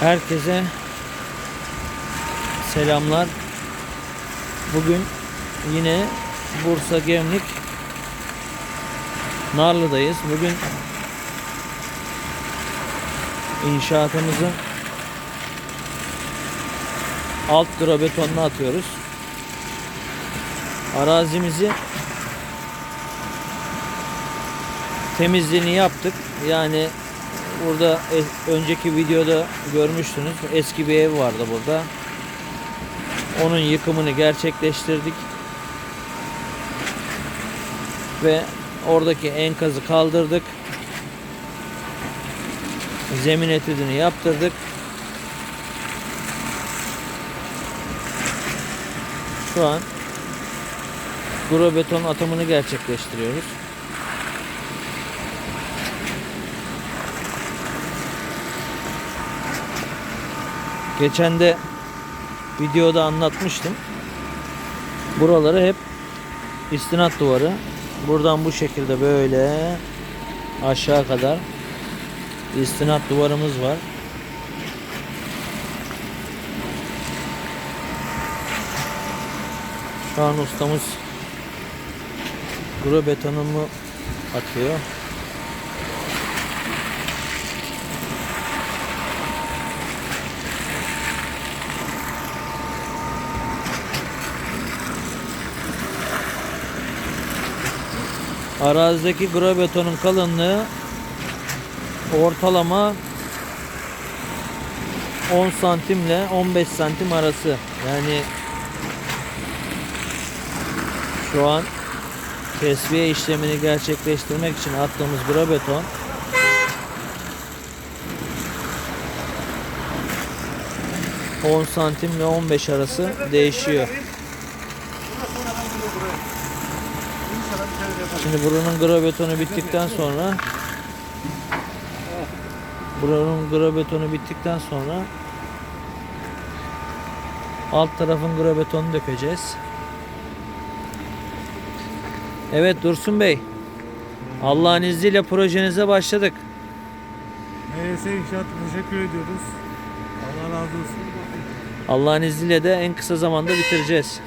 Herkese selamlar. Bugün yine Bursa Gemlik Narlı'dayız. Bugün inşaatımızın alt gra betonunu atıyoruz. Arazimizi temizliğini yaptık. Yani burada e- önceki videoda görmüştünüz. Eski bir ev vardı burada. Onun yıkımını gerçekleştirdik. Ve oradaki enkazı kaldırdık. Zemin etüdünü yaptırdık. Şu an Gro beton atımını gerçekleştiriyoruz. Geçen de videoda anlatmıştım. Buraları hep istinat duvarı. Buradan bu şekilde böyle aşağı kadar istinat duvarımız var. Şu an ustamız kuru betonumu atıyor. Arazideki gro betonun kalınlığı ortalama 10 santimle 15 santim arası. Yani şu an tesviye işlemini gerçekleştirmek için attığımız gro beton ...10 santim ve 15 arası değişiyor. Şimdi buranın gra betonu bittikten sonra buranın gra betonu bittikten sonra alt tarafın gra betonu dökeceğiz. Evet Dursun Bey. Allah'ın izniyle projenize başladık. MYS İnşaat teşekkür ediyoruz. Allah razı olsun. Allah'ın izniyle de en kısa zamanda bitireceğiz.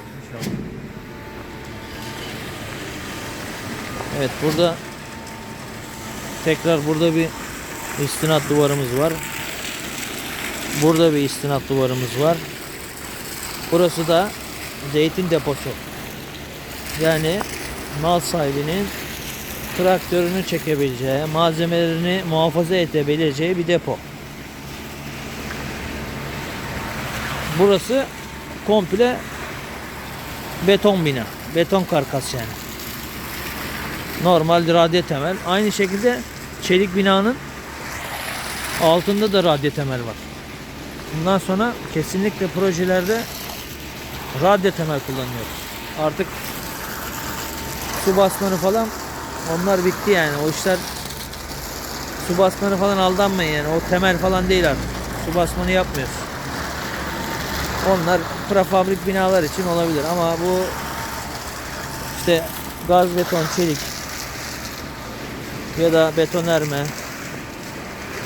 Evet burada tekrar burada bir istinat duvarımız var. Burada bir istinat duvarımız var. Burası da zeytin deposu. Yani mal sahibinin traktörünü çekebileceği, malzemelerini muhafaza edebileceği bir depo. Burası komple beton bina. Beton karkas yani. Normal radyo temel. Aynı şekilde çelik binanın altında da radyo temel var. Bundan sonra kesinlikle projelerde radyo temel kullanıyoruz. Artık su basmanı falan onlar bitti yani. O işler su basmanı falan aldanmayın yani. O temel falan değil artık. Su basmanı yapmıyoruz. Onlar prefabrik binalar için olabilir ama bu işte gaz beton, çelik ya da betonarme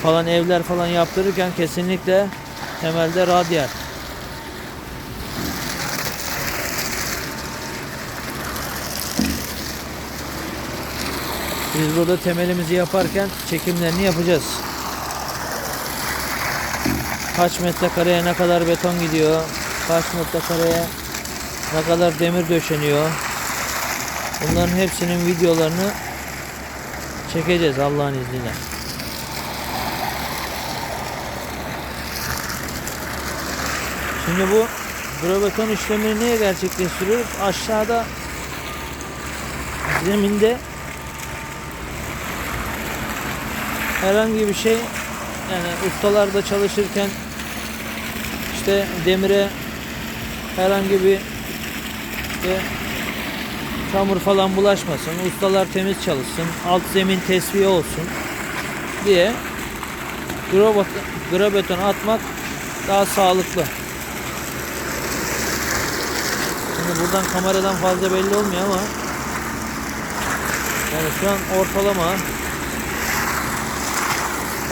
falan evler falan yaptırırken kesinlikle temelde radyal. Biz burada temelimizi yaparken çekimlerini yapacağız. Kaç metrekareye ne kadar beton gidiyor, kaç metrekareye ne kadar demir döşeniyor. Bunların hepsinin videolarını çekeceğiz Allah'ın izniyle. Şimdi bu grabeton işlemini niye gerçekleştiriyoruz? Aşağıda zeminde herhangi bir şey yani ustalarda çalışırken işte demire herhangi bir işte çamur falan bulaşmasın, ustalar temiz çalışsın, alt zemin tesviye olsun diye grabeton atmak daha sağlıklı. Şimdi buradan kameradan fazla belli olmuyor ama yani şu an ortalama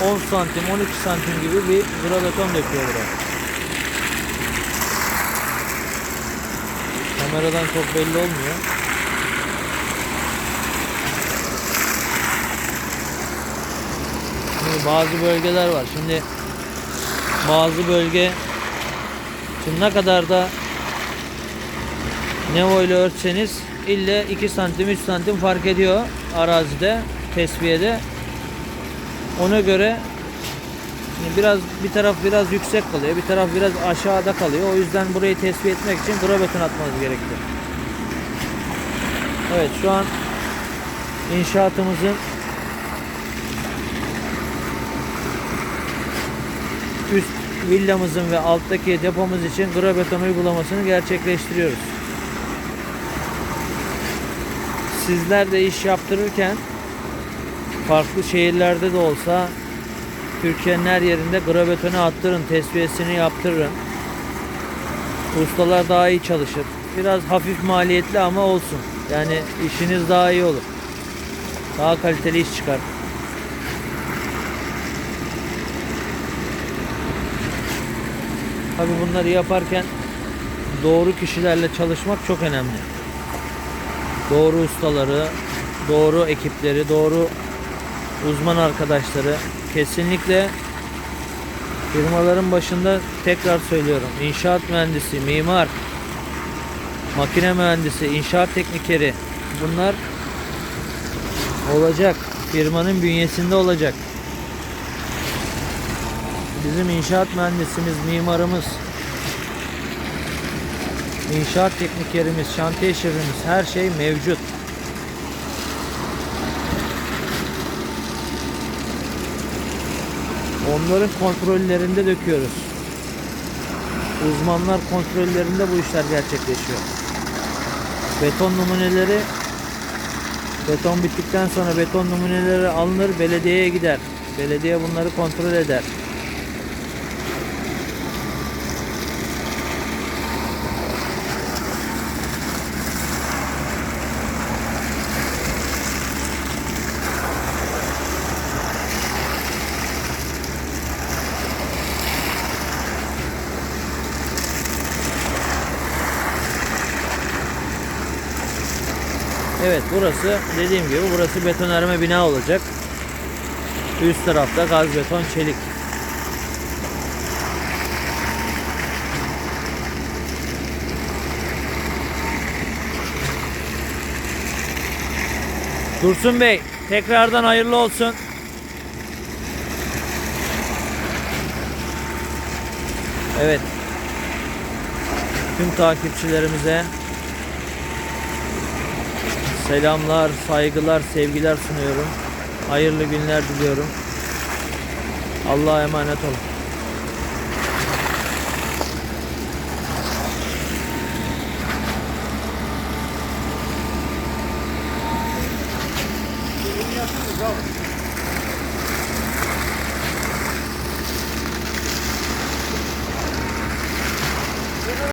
10 santim 12 santim gibi bir grabeton döküyor buraya. Kameradan çok belli olmuyor. Şimdi bazı bölgeler var. Şimdi bazı bölge şimdi ne kadar da Nevo ile örtseniz ille 2 santim 3 santim fark ediyor arazide tesviyede. Ona göre şimdi biraz bir taraf biraz yüksek kalıyor, bir taraf biraz aşağıda kalıyor. O yüzden burayı tesviye etmek için grabeton atmanız gerekti. Evet şu an inşaatımızın üst villamızın ve alttaki depomuz için grabeton uygulamasını gerçekleştiriyoruz. Sizler de iş yaptırırken farklı şehirlerde de olsa Türkiye'nin her yerinde grabetonu attırın, tesviyesini yaptırın. Ustalar daha iyi çalışır. Biraz hafif maliyetli ama olsun. Yani işiniz daha iyi olur. Daha kaliteli iş çıkar. Tabi bunları yaparken doğru kişilerle çalışmak çok önemli. Doğru ustaları, doğru ekipleri, doğru uzman arkadaşları kesinlikle firmaların başında tekrar söylüyorum. İnşaat mühendisi, mimar, makine mühendisi, inşaat teknikeri bunlar olacak. Firmanın bünyesinde olacak. Bizim inşaat mühendisimiz, mimarımız, inşaat teknikerimiz, şantiye şefimiz her şey mevcut. Onların kontrollerinde döküyoruz. Uzmanlar kontrollerinde bu işler gerçekleşiyor. Beton numuneleri beton bittikten sonra beton numuneleri alınır belediyeye gider. Belediye bunları kontrol eder. Evet burası dediğim gibi burası betonarme bina olacak. Üst tarafta gaz beton çelik. Dursun Bey tekrardan hayırlı olsun. Evet. Tüm takipçilerimize Selamlar, saygılar, sevgiler sunuyorum. Hayırlı günler diliyorum. Allah'a emanet olun.